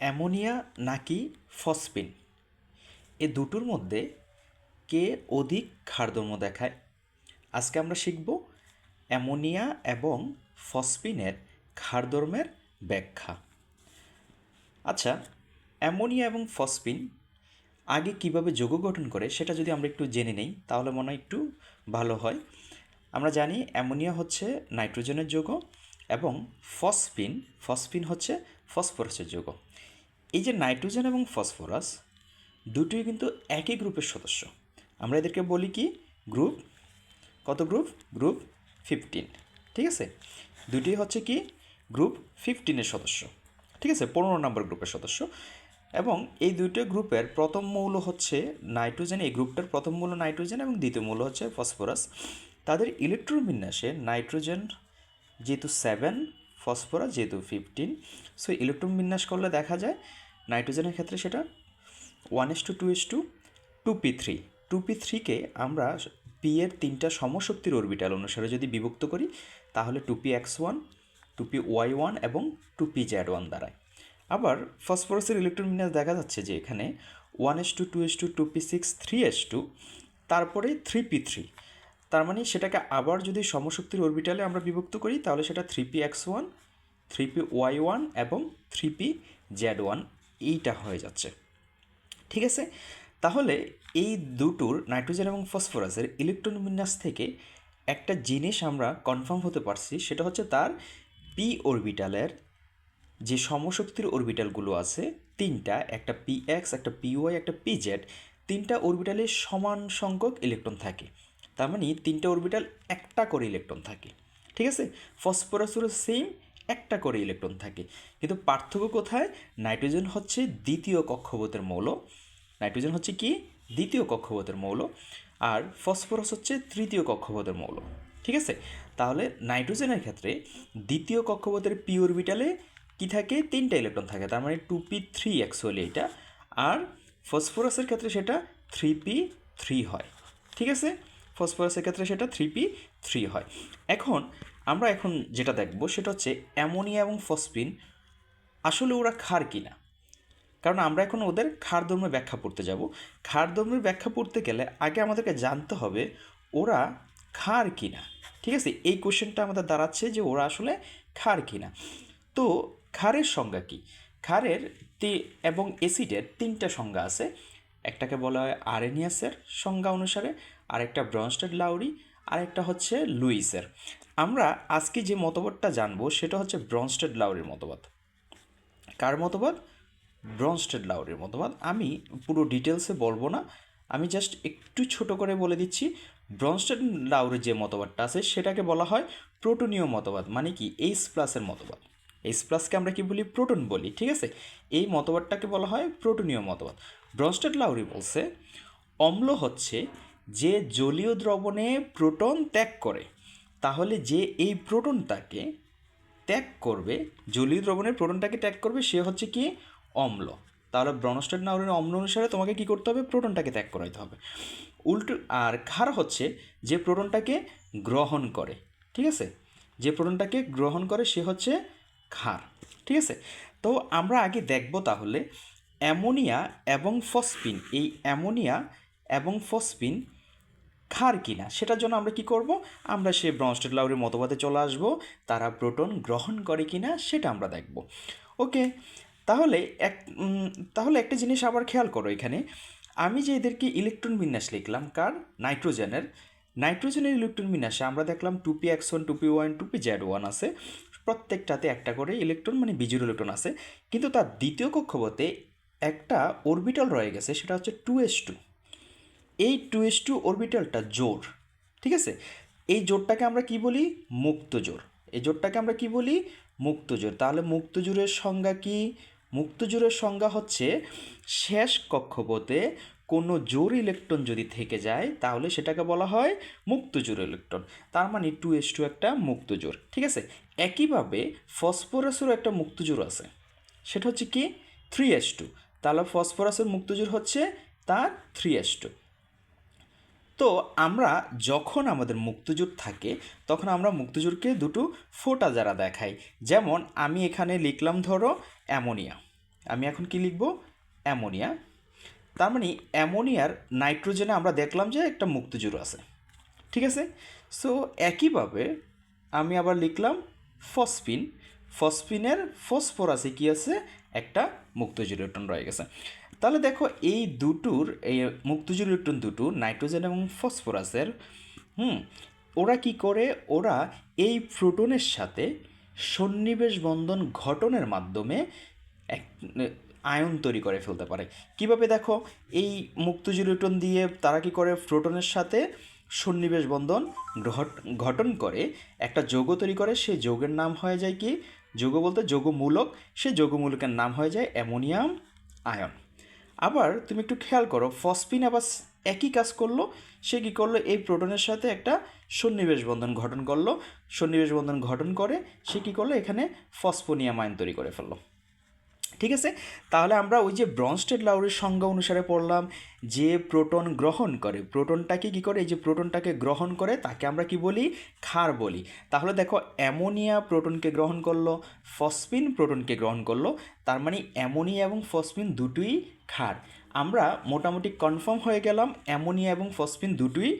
Ammonia নাকি phosphine? এ দুটোর মধ্যে কে অধিক ক্ষারধর্ম দেখায়? আজকে আমরা শিখব অ্যামোনিয়া এবং ফসফিনের ক্ষারধর্মের ব্যাখ্যা। আচ্ছা অ্যামোনিয়া এবং ফসফিন আগে কীভাবে যৌগ গঠন করে সেটা যদি আমরা একটু জেনে নেই, তাহলে মনে হয় একটু ভালো হয়। আমরা জানি অ্যামোনিয়া হচ্ছে নাইট্রোজেনের যৌগ এবং ফসফিন ফসফিন হচ্ছে ফসফরাসের যৌগ। এই যে নাইট্রোজেন এবং ফসফরাস দুটোই কিন্তু একই গ্রুপের সদস্য। আমরা এদেরকে বলি কি? গ্রুপ, কত গ্রুপ? Group fifteen. ঠিক আছে? দুটি হচ্ছে কি? গ্রুপ ফিফটিনের সদস্য। ঠিক আছে? পনেরো নম্বর গ্রুপের সদস্য। এবং এই দুটো গ্রুপের প্রথম মৌল হচ্ছে নাইট্রোজেন। এই গ্রুপটার প্রথম মৌল নাইট্রোজেন এবং দ্বিতীয় মৌল হচ্ছে ফসফরাস। তাদের ইলেকট্রন বিন্যাসে নাইট্রোজেন যেহেতু সেভেন, ফসফরাস যেহেতু ফিফটিন, সো ইলেকট্রন বিন্যাস করলে দেখা যায় নাইট্রোজেনের ক্ষেত্রে সেটা one S two two S two two P three. Two P থ্রিকে আমরা পি এর তিনটা সমশক্তির অরবিটাল অনুসারে যদি বিভক্ত করি, তাহলে two P X one, two P Y one এবং টু পি জেড ওয়ান দাঁড়ায়। আবার ফসফরাসের ইলেকট্রন বিন্যাস দেখা যাচ্ছে যে এখানে one S two two S two two P six, three S two, তারপরে থ্রি পি থ্রি। তার মানে সেটাকে আবার যদি সমশক্তির অরবিটালে আমরা বিভক্ত করি, তাহলে সেটা three P X one, three P Y one এবং থ্রি পি জেড ওয়ান এইটা হয়ে যাচ্ছে। ঠিক আছে? তাহলে এই দুটোর নাইট্রোজেন এবং ফসফরাসের ইলেকট্রন বিন্যাস থেকে একটা জিনিস আমরা কনফার্ম হতে পারছি, সেটা হচ্ছে তার পি অরবিটালের যে সমশক্তির অরবিটালগুলো আছে, তিনটা, একটা পি এক্স একটা পি ওয়াই একটা পি জেড তিনটা অরবিটালে সমান সংখ্যক ইলেকট্রন থাকে। তার মানে তিনটা অরবিটাল একটা করে ইলেকট্রন থাকে। ঠিক আছে? ফসফরাসেরও সেম একটা করে ইলেকট্রন থাকে। কিন্তু পার্থক্য কোথায়? নাইট্রোজেন হচ্ছে দ্বিতীয় কক্ষপথের মৌল। নাইট্রোজেন হচ্ছে কি? দ্বিতীয় কক্ষপথের মৌল। আর ফসফরাস হচ্ছে তৃতীয় কক্ষপথের মৌল। ঠিক আছে? তাহলে নাইট্রোজেনের ক্ষেত্রে দ্বিতীয় কক্ষপথের পি অরবিটালে কি থাকে? তিনটা ইলেকট্রন থাকে। তার মানে টু পি থ্রি অ্যাকচুয়ালি এটা। আর ফসফরাসের ক্ষেত্রে সেটা থ্রি পি থ্রি হয়। ঠিক আছে? ফসফরাসের ক্ষেত্রে সেটা থ্রি পি থ্রি হয়। এখন আমরা এখন যেটা দেখব সেটা হচ্ছে অ্যামোনিয়া এবং ফসফিন আসলে ওরা ক্ষার কিনা। কারণ আমরা এখন ওদের ক্ষারধর্মে ব্যাখ্যা পড়তে যাব। ক্ষারধর্মের ব্যাখ্যা পড়তে গেলে আগে আমাদেরকে জানতে হবে ওরা ক্ষার কিনা। ঠিক আছে? এই কোশ্চেনটা আমাদের দাঁড়াচ্ছে যে ওরা আসলে ক্ষার কিনা। তো ক্ষারের সংজ্ঞা কী? ক্ষারের তি এবং অ্যাসিডের তিনটা সংজ্ঞা আছে। একটাকে বলা হয় আরেনিয়াসের সংজ্ঞা অনুসারে, আরেকটা ব্রনস্টেড লাউরি, আরেকটা হচ্ছে লুইসের। আমরা আজকে যে মতবাদটা জানব সেটা হচ্ছে ব্রনস্টেড লাউরির মতবাদ। কার মতবাদ? ব্রনস্টেড লাউরির মতবাদ। আমি পুরো ডিটেলসে বলব না। আমি জাস্ট একটু ছোট করে বলে দিচ্ছি, ব্রনস্টেড লাউরির যে মতবাদটা আছে সেটাকে বলা হয় প্রোটোনীয় মতবাদ মানে কি? এইচ প্লাসের মতবাদ। এইচ প্লাসকে আমরা কি বলি? প্রোটন বলি, ঠিক আছে? এই মতবাদটাকে বলা হয় প্রোটোনীয় মতবাদ। ব্রনস্টেড লাউরি বলছে, অম্ল হচ্ছে যে জলীয় দ্রবণে প্রোটন ত্যাগ করে। তাহলে যে এই প্রোটনটাকে ত্যাগ করবে জলীয় দ্রবণের প্রোটনটাকে ত্যাগ করবে, সে হচ্ছে কি? অম্ল। তাহলে ব্রনস্টেড নাউরের অম্ল অনুসারে তোমাকে কি করতে হবে? প্রোটনটাকে ত্যাগ করাইতে হবে। উল্টো, আর ক্ষার হচ্ছে যে প্রোটনটাকে গ্রহণ করে, ঠিক আছে? যে প্রোটনটাকে গ্রহণ করে সে হচ্ছে ক্ষার ঠিক আছে? তো আমরা আগে দেখব তাহলে অ্যামোনিয়া এবং ফসফিন, এই অ্যামোনিয়া এবং ফসফিন ক্ষার কিনা, সেটার জন্য আমরা কি করব? আমরা সে ব্রনস্টেড লাউরের মতবাদে চলে আসব, তারা প্রোটন গ্রহণ করে কিনা, সেটা আমরা দেখব। ওকে তাহলে এক তাহলে একটা জিনিস আবার খেয়াল করো এখানে। আমি যে এদেরকে ইলেকট্রন বিন্যাস লিখলাম, কার? নাইট্রোজেনের। নাইট্রোজেনের ইলেকট্রন বিন্যাসে আমরা দেখলাম two P X one, two P one two P Z one আছে। প্রত্যেকটাতে একটা করে ইলেকট্রন মানে বিজুর ইলেকট্রন আছে। কিন্তু তার দ্বিতীয় কক্ষপথে একটা অরবিটাল রয়ে গেছে, সেটা হচ্ছে টু এস টু। এই টু এস টু অরবিটালটা জোর, ঠিক আছে? এই জোরটাকে আমরা কি বলি? মুক্ত জোর। এই জোরটাকে আমরা কি বলি? মুক্ত জোর। তাহলে মুক্ত জোরের সংজ্ঞা কি? মুক্ত জোরের সংজ্ঞা হচ্ছে শেষ কক্ষপথে কোনো জোর ইলেকট্রন যদি থেকে যায়, তাহলে সেটাকে বলা হয় মুক্ত জোর ইলেকট্রন। তার মানে টু এস টু একটা মুক্ত জোর, ঠিক আছে? একইভাবে ফসফরাসেরও একটা মুক্ত জোর আছে। সেটা হচ্ছে কি? থ্রি এস টু তাহলে ফসফরাসের মুক্তজোর হচ্ছে তার থ্রি এস টু তো আমরা যখন আমাদের মুক্তজোর থাকে, তখন আমরা মুক্তজোরকে দুটো ফোটা যারা দেখাই। যেমন, আমি এখানে লিখলাম ধরো অ্যামোনিয়া। আমি এখন কি লিখব? অ্যামোনিয়া। তার মানে অ্যামোনিয়ার নাইট্রোজেনে আমরা দেখলাম যে একটা মুক্তজোর আছে। ঠিক আছে? সো, একইভাবে আমি আবার লিখলাম ফসফিন। ফসফিনের ফসফরাসে কি আছে? একটা মুক্তজোর রয়ে গেছে। তাহলে দেখো এই দুটোর, এই মুক্তজোর ইলেকট্রন দুটো, নাইট্রোজেন এবং ফসফরাসের, হুম, ওরা কি করে? ওরা এই প্রোটনের সাথে সন্নিবেশ বন্ধন ঘটনের মাধ্যমে এক আয়ন তৈরি করে ফেলতে পারে। কীভাবে দেখো? এই মুক্তজোর ইলেকট্রন দিয়ে তারা কি করে? প্রোটনের সাথে সন্নিবেশ বন্ধন ঘট- গঠন করে একটা যৌগ তৈরি করে। সেই যৌগের নাম হয়ে যায় কি? যৌগ বলতে যৌগমূলক। সেই যৌগমূলকের নাম হয়ে যায় অ্যামোনিয়াম আয়ন। আবার তুমি একটু খেয়াল করো, ফসফিন আবার একই কাজ করল, সে কী করল, এই প্রোটনের সাথে একটা সন্নিবেশ বন্ধন গঠন করল, সন্নিবেশ বন্ধন গঠন করে সে কী করল, এখানে ফসফোনিয়াম আয়ন তৈরি করে ফেলল। ঠিক আছে? তাহলে আমরা ওই যে ব্রনস্টেড লাউরের সংজ্ঞা অনুসারে পড়লাম, যে প্রোটন গ্রহণ করে, প্রোটনটাকে কি করে, এই যে প্রোটনটাকে গ্রহণ করে, তাকে আমরা কি বলি? ক্ষার বলি। তাহলে দেখো, অ্যামোনিয়া প্রোটনকে গ্রহণ করল, ফসফিন প্রোটনকে গ্রহণ করল, তার মানে অ্যামোনিয়া এবং ফসফিন দুটোই ক্ষার। আমরা মোটামুটি কনফার্ম হয়ে গেলাম অ্যামোনিয়া এবং ফসফিন দুটোই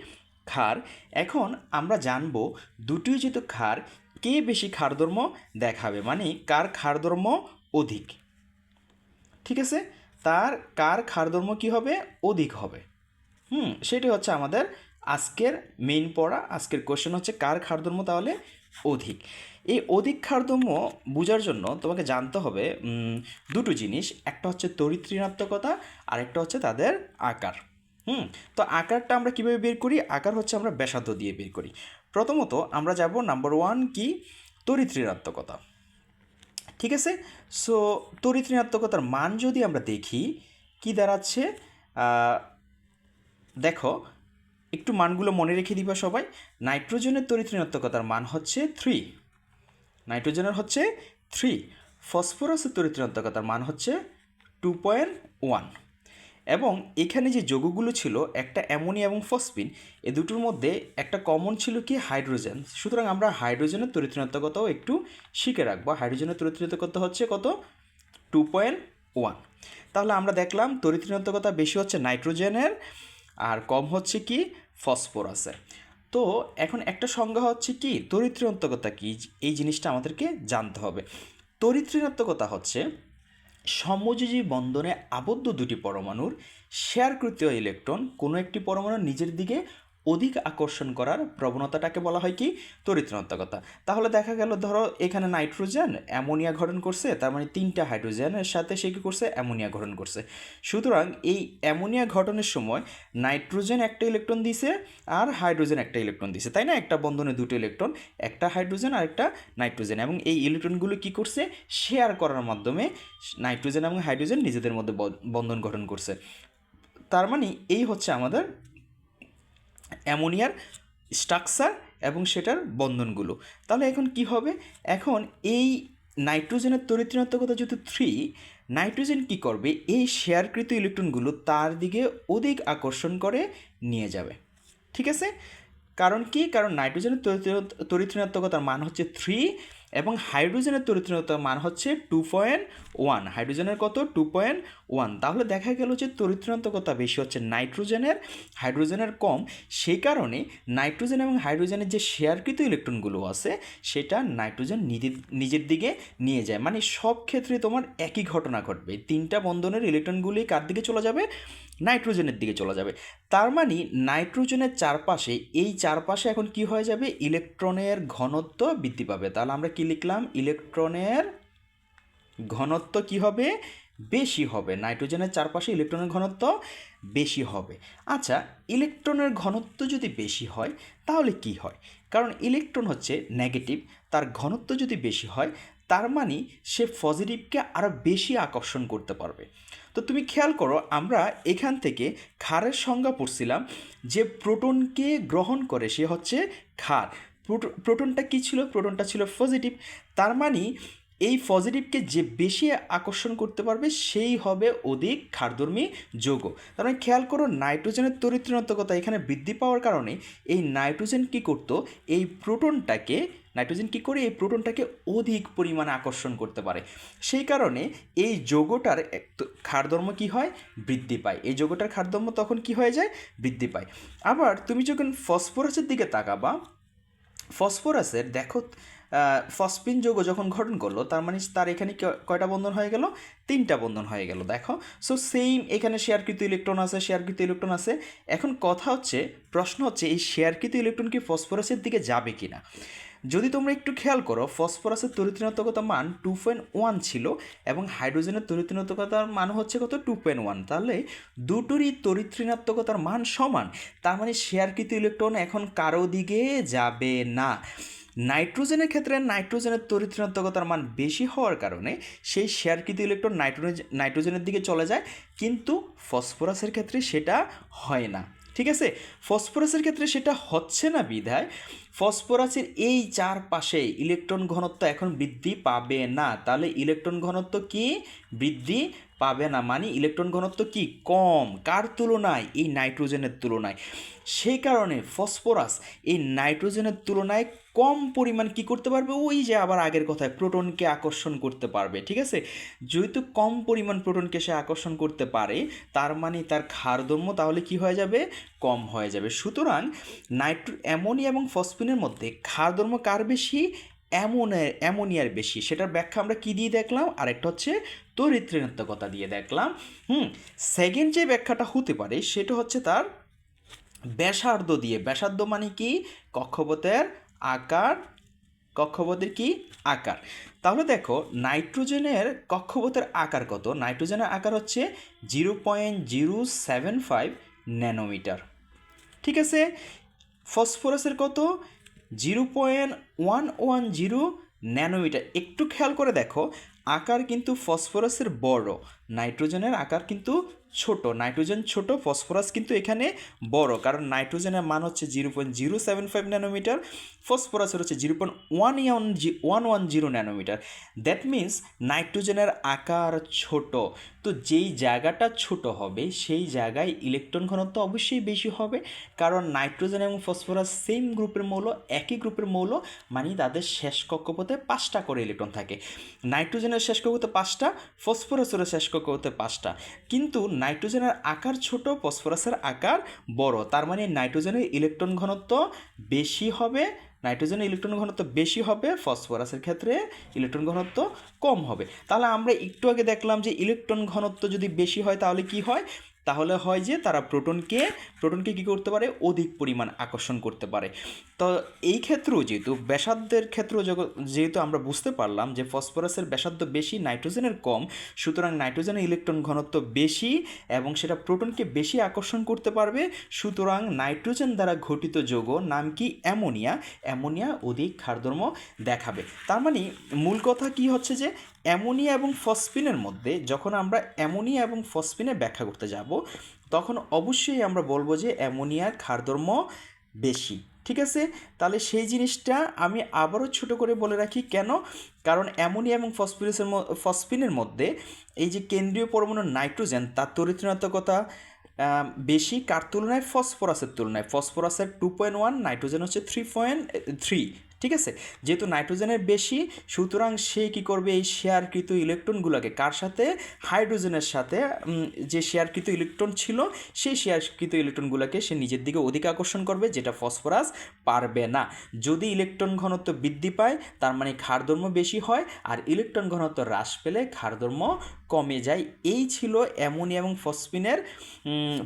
ক্ষার। এখন আমরা জানব দুটোই যেহেতু ক্ষার, কে বেশি ক্ষারধর্ম দেখাবে? মানে কার ক্ষারধর্ম অধিক? ঠিক আছে? তার, কার ক্ষারধর্ম কী হবে? অধিক হবে। হুম, সেটি হচ্ছে আমাদের আজকের মেইন পড়া। আজকের কোশ্চেন হচ্ছে কার ক্ষারধর্ম তাহলে অধিক? এই অধিক ক্ষারধর্ম বোঝার জন্য তোমাকে জানতে হবে দুটো জিনিস। একটা হচ্ছে তড়িৎ ঋণাত্মকতা আর একটা হচ্ছে তাদের আকার। হুম? তো আকারটা আমরা কীভাবে বের করি? আকার হচ্ছে আমরা ব্যাসার্ধ দিয়ে বের করি। প্রথমত আমরা যাব নাম্বার ওয়ান কি? তড়িৎ ঋণাত্মকতা। ঠিক আছে? সো তড়িৎ ঋণাত্মকতার মান যদি আমরা দেখি, কি দাঁড়াচ্ছে? দেখো, একটু মানগুলো মনে রেখে দিবা সবাই। নাইট্রোজেনের তড়িৎ ঋণাত্মকতার মান হচ্ছে থ্রি নাইট্রোজেনের হচ্ছে থ্রি ফসফরাসের তড়িৎ ঋণাত্মকতার মান হচ্ছে টু পয়েন্ট ওয়ান এবং এখানে যে যৌগগুলো ছিল, একটা অ্যামোনিয়া এবং ফসফিন, এ দুটোর মধ্যে একটা কমন ছিল কি? হাইড্রোজেন সুতরাং আমরা হাইড্রোজেনের তড়িৎ একটু শিখে রাখব। হাইড্রোজেনের তড়িৎ হচ্ছে কত? টু পয়েন্ট ওয়ান তাহলে আমরা দেখলাম তড়িৎ বেশি হচ্ছে নাইট্রোজেনের, আর কম হচ্ছে কি? ফসফরাসের তো এখন একটা সংজ্ঞা হচ্ছে কি? তড়িৎ কী? এই জিনিসটা আমাদেরকে জানতে হবে। তড়িৎ হচ্ছে সমযোজী বন্ধনে আবদ্ধ দুটি পরমাণুর শেয়ারকৃত ইলেকট্রন কোনো একটি পরমাণু নিজের দিকে অধিক আকর্ষণ করার প্রবণতাটাকে বলা হয় কি? তরিত্রণাত্মকতা তাহলে দেখা গেল, ধরো, এখানে নাইট্রোজেন অ্যামোনিয়া গঠন করছে, তার মানে তিনটা হাইড্রোজেনের সাথে সে কী করছে? অ্যামোনিয়া গঠন করছে। সুতরাং এই অ্যামোনিয়া গঠনের সময় নাইট্রোজেন একটা ইলেকট্রন দিছে আর হাইড্রোজেন একটা ইলেকট্রন দিছে, তাই না? একটা বন্ধনে দুটো ইলেকট্রন, একটা হাইড্রোজেন আর একটা নাইট্রোজেন। এবং এই ইলেকট্রনগুলো কী করছে? শেয়ার করার মাধ্যমে নাইট্রোজেন এবং হাইড্রোজেন নিজেদের মধ্যে বন্ধন গঠন করছে। তার মানে এই হচ্ছে আমাদের অ্যামোনিয়ার স্ট্রাকচার এবং সেটার বন্ধনগুলো। তাহলে এখন কি হবে? এখন এই নাইট্রোজেনের তরিত্রণাত্মকতা যেহেতু থ্রি নাইট্রোজেন কি করবে? এই শেয়ারকৃত ইলেকট্রনগুলো তার দিকে অধিক আকর্ষণ করে নিয়ে যাবে। ঠিক আছে? কারণ কি? কারণ নাইট্রোজেনের তরিত্রিণাত্মকতার মান হচ্ছে থ্রি এবং হাইড্রোজেনের তরিত্রণাত্মকতার মান হচ্ছে টু পয়েন্ট ওয়ান হাইড্রোজেনের কত? টু পয়েন্ট ওয়ান তাহলে দেখা গেল যে তরিত্রণাত্মকতা বেশি হচ্ছে নাইট্রোজেনের। হাইড্রোজেনের কম। সেই কারণে নাইট্রোজেন এবং হাইড্রোজেনের যে শেয়ারকৃত ইলেকট্রনগুলো আছে, সেটা নাইট্রোজেন নিজের নিজের দিকে নিয়ে যায়। মানে সব ক্ষেত্রে তোমার একই ঘটনা ঘটবে। তিনটা বন্ধনের ইলেকট্রনগুলি কার দিকে চলে যাবে? নাইট্রোজেনের দিকে চলে যাবে। তার মানে নাইট্রোজেনের চারপাশে, এই চারপাশে এখন কি হয়ে যাবে? ইলেকট্রনের ঘনত্ব বৃদ্ধি পাবে। তাহলে আমরা কি লিখলাম? ইলেকট্রনের ঘনত্ব কি হবে? বেশি হবে। নাইট্রোজেনের চারপাশে ইলেকট্রনের ঘনত্ব বেশি হবে। আচ্ছা ইলেকট্রনের ঘনত্ব যদি বেশি হয়, তাহলে কি হয়? কারণ ইলেকট্রন হচ্ছে নেগেটিভ তার ঘনত্ব যদি বেশি হয় তার মানে সে পজিটিভকে আরও বেশি আকর্ষণ করতে পারবে। তো তুমি খেয়াল করো, আমরা এখান থেকে ক্ষারের সংজ্ঞা পড়ছিলাম যে প্রোটনকে গ্রহণ করে সে হচ্ছে প্রোটো- প্রোটনটা কী ছিল? প্রোটনটা ছিল পজিটিভ তার মানে এই পজিটিভকে যে বেশি আকর্ষণ করতে পারবে, সেই হবে অধিক ক্ষারধর্মী যৌগ। তার মানে খেয়াল করো, নাইট্রোজেনের তরিত্রণাত্মকতা এখানে বৃদ্ধি পাওয়ার কারণে এই নাইট্রোজেন কী করতো? এই প্রোটনটাকে নাইট্রোজেন কী করে এই প্রোটনটাকে অধিক পরিমাণে আকর্ষণ করতে পারে? সেই কারণে এই যৌগটার ক্ষারধর্ম কী হয়? বৃদ্ধি পায়। এই যৌগটার ক্ষারধর্ম তখন কি হয়ে যায়? বৃদ্ধি পায়। আবার তুমি যখন ফসফরাসের দিকে তাকাবা ফসফরাসের দেখো আহ, ফসফিন যৌগ যখন গঠন করল তার মানে তার এখানে কয়টা বন্ধন হয়ে গেল? তিনটা বন্ধন হয়ে গেল দেখো। সো সেম এখানে শেয়ারকৃত ইলেকট্রন আছে শেয়ারকৃত ইলেকট্রন আছে। এখন কথা হচ্ছে প্রশ্ন হচ্ছে এই শেয়ারকৃত ইলেকট্রন কি ফসফরাসের দিকে যাবে কি না যদি তোমরা একটু খেয়াল করো, ফসফরাসের তরিতৃণাত্মকতার মান টু পয়েন্ট ওয়ান ছিল এবং হাইড্রোজেনের তরিতৃণাত্মকতার মান হচ্ছে কত? টু পয়েন্ট ওয়ান তাহলে দুটোরই তরিতৃণাত্মকতার মান সমান, তার মানে শেয়ারকৃত ইলেকট্রন এখন কারও দিকে যাবে না। নাইট্রোজেনের ক্ষেত্রে নাইট্রোজেনের তরিতৃণাত্মকতার মান বেশি হওয়ার কারণে সেই শেয়ারকৃত ইলেকট্রন নাইট্রোজেন, নাইট্রোজেনের দিকে চলে যায়, কিন্তু ফসফরাসের ক্ষেত্রে সেটা হয় না। ঠিক আছে? ফসফরাসের ক্ষেত্রে সেটা হচ্ছে না বিধায়। ফসফরাসের এই চারপাশে ইলেকট্রন ঘনত্ব এখন বৃদ্ধি পাবে না। তাহলে ইলেকট্রন ঘনত্ব কি? বৃদ্ধি পাবে না। মানে ইলেকট্রন ঘনত্ব কি? কম। কার তুলনায়? এই নাইট্রোজেনের তুলনায়। সেই কারণে ফসফরাস এই নাইট্রোজেনের তুলনায় কম পরিমাণ কি করতে পারবে? ওই যে আবার আগের কথায় প্রোটনকে আকর্ষণ করতে পারবে, ঠিক আছে? যেহেতু কম পরিমাণ প্রোটনকে সে আকর্ষণ করতে পারে, তার মানে তার ক্ষারধর্ম তাহলে কি হয়ে যাবে? কম হয়ে যাবে। সুতরাং নাইট্রো, অ্যামোনিয়া এবং ফসফিনের মধ্যে ক্ষারধর্ম কার বেশি? অ্যামোনিয়ার অ্যামোনিয়ার বেশি। সেটার ব্যাখ্যা আমরা কী দিয়ে দেখলাম? আরেকটা হচ্ছে তরিত্রিণাত্মকতা দিয়ে দেখলাম হুম সেকেন্ড যে ব্যাখ্যাটা হতে পারে সেটা হচ্ছে তার ব্যাসার্ধ দিয়ে ব্যাসার্ধ মানে কি কক্ষপথের আকার কক্ষপথের কি আকার তাহলে দেখো নাইট্রোজেনের কক্ষপথের আকার কত নাইট্রোজেনের আকার হচ্ছে zero point zero seven five nanometre ঠিক আছে ফসফরাসের কত zero point one one zero nanometre একটু খেয়াল করে দেখো আকার কিন্তু ফসফরাসের বড়। নাইট্রোজেনের আকার কিন্তু ছোট, নাইট্রোজেন ছোট, ফসফরাস কিন্তু এখানে বড়। কারণ নাইট্রোজেনের মান হচ্ছে zero point zero seven five nanometre, ফসফরাসের হচ্ছে zero point one one G, one one zero nanometre. That means নাইট্রোজেনের আকার ছোট। তো যেই জায়গাটা ছোট হবে, সেই জায়গায় ইলেকট্রন ঘনত্ব অবশ্যই বেশি হবে। কারণ নাইট্রোজেন এবং ফসফরাস সেম গ্রুপের মৌল, একই গ্রুপের মৌল মানে তাদের শেষ কক্ষপথে পাঁচটা করে ইলেকট্রন থাকে। নাইট্রোজেনের শেষ কক্ষপথে পাঁচটা, ফসফরাসের শেষ কক্ষপথে পাঁচটা। কিন্তু নাইট্রোজেনের আকার ছোট, ফসফরাসের আকার বড়। তার মানে নাইট্রোজেনের ইলেকট্রন ঘনত্ব বেশি হবে, নাইট্রোজেনের ইলেকট্রন ঘনত্ব বেশি হবে, ফসফরাসের ক্ষেত্রে ইলেকট্রন ঘনত্ব কম হবে। তাহলে আমরা একটু আগে দেখলাম যে ইলেকট্রন ঘনত্ব যদি বেশি হয় তাহলে কি হয়? তাহলে হয় যে তারা প্রোটনকে প্রোটনকে কী করতে পারে? অধিক পরিমাণ আকর্ষণ করতে পারে। তো এই ক্ষেত্রেও যেহেতু ব্যাসার্ধের ক্ষেত্রেও যেহেতু আমরা বুঝতে পারলাম যে ফসফরাসের ব্যাসার্ধ বেশি, নাইট্রোজেনের কম, সুতরাং নাইট্রোজেনের ইলেকট্রন ঘনত্ব বেশি এবং সেটা প্রোটনকে বেশি আকর্ষণ করতে পারবে, সুতরাং নাইট্রোজেন দ্বারা ঘটিত যৌগ নাম কি? অ্যামোনিয়া। অ্যামোনিয়া অধিক ক্ষারধর্ম দেখাবে। তার মানে মূল কথা কি হচ্ছে যে অ্যামোনিয়া এবং ফসফিনের মধ্যে যখন আমরা অ্যামোনিয়া এবং ফসফিনের ব্যাখ্যা করতে যাব, তখন অবশ্যই আমরা বলব যে অ্যামোনিয়ার ক্ষারধর্ম বেশি। ঠিক আছে? তাহলে সেই জিনিসটা আমি আবারও ছোট করে বলে রাখি। কেন? কারণ অ্যামোনিয়া এবং ফসফিনাসের ফসফিনের মধ্যে এই যে কেন্দ্রীয় পরমাণু নাইট্রোজেন, তার তরিতৃণাত্মকতা বেশি। কার তুলনায়? ফসফরাসের তুলনায়। ফসফরাসের টু পয়েন্ট ওয়ান নাইট্রোজেন হচ্ছে থ্রি পয়েন্ট থ্রি ঠিক আছে? যেহেতু নাইট্রোজেনের বেশি, সুতরাং সে কী করবে? এই শেয়ারকৃত ইলেকট্রনগুলোকে কার সাথে? হাইড্রোজেনের সাথে যে শেয়ারকৃত ইলেকট্রন ছিল, সেই শেয়ারকৃত ইলেকট্রনগুলোকে সে নিজের দিকে অধিক আকর্ষণ করবে, যেটা ফসফরাস পারবে না। যদি ইলেকট্রন ঘনত্ব বৃদ্ধি পায়, তার মানে ক্ষারধর্ম বেশি হয়, আর ইলেকট্রন ঘনত্ব হ্রাস পেলে ক্ষারধর্ম কমে যায়। এই ছিল অ্যামোনিয়া এবং ফসফিনের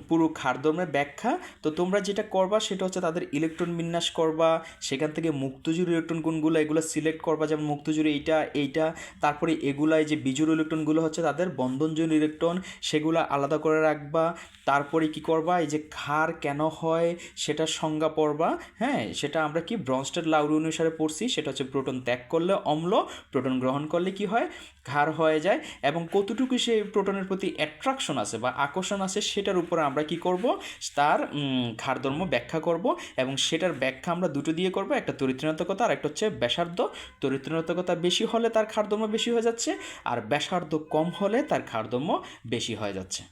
পুরো ক্ষারধর্মের ব্যাখ্যা। তো তোমরা যেটা করবা সেটা হচ্ছে তাদের ইলেকট্রন বিন্যাস করবা। সেখান থেকে মুক্তজুর ইলেকট্রন কোনগুলো, এগুলো সিলেক্ট করবা, যেমন মুক্তজুর এইটা এইটা। তারপরে এগুলায় যে বিজুর ইলেকট্রনগুলো হচ্ছে তাদের বন্ধনজুর ইলেকট্রন, সেগুলো আলাদা করে রাখবা। তারপরে কি করবা, এই যে ক্ষার কেন হয় সেটা সংজ্ঞা পড়বা। হ্যাঁ সেটা আমরা কি ব্রনস্টেড লাউরি অনুসারে পড়ছি, সেটা হচ্ছে প্রোটন ত্যাগ করলে অম্ল, প্রোটন গ্রহণ করলে কি হয়, ক্ষার হয়ে যায়। এবং কতটুকু সে প্রোটনের প্রতি অ্যাট্রাকশন আছে বা আকর্ষণ আছে, সেটার উপরে আমরা কি করব? তার ক্ষারধর্ম ব্যাখ্যা করব এবং সেটার ব্যাখ্যা আমরা দুটো দিয়ে করব, একটা তরিত্রিণাত্মকতা আর একটা হচ্ছে ব্যাসার্ধ। তরিত্রিণাত্মকতা বেশি হলে তার ক্ষারধর্ম বেশি হয়ে যাচ্ছে আর ব্যাসার্ধ কম হলে তার ক্ষারধর্ম বেশি হয়ে যাচ্ছে।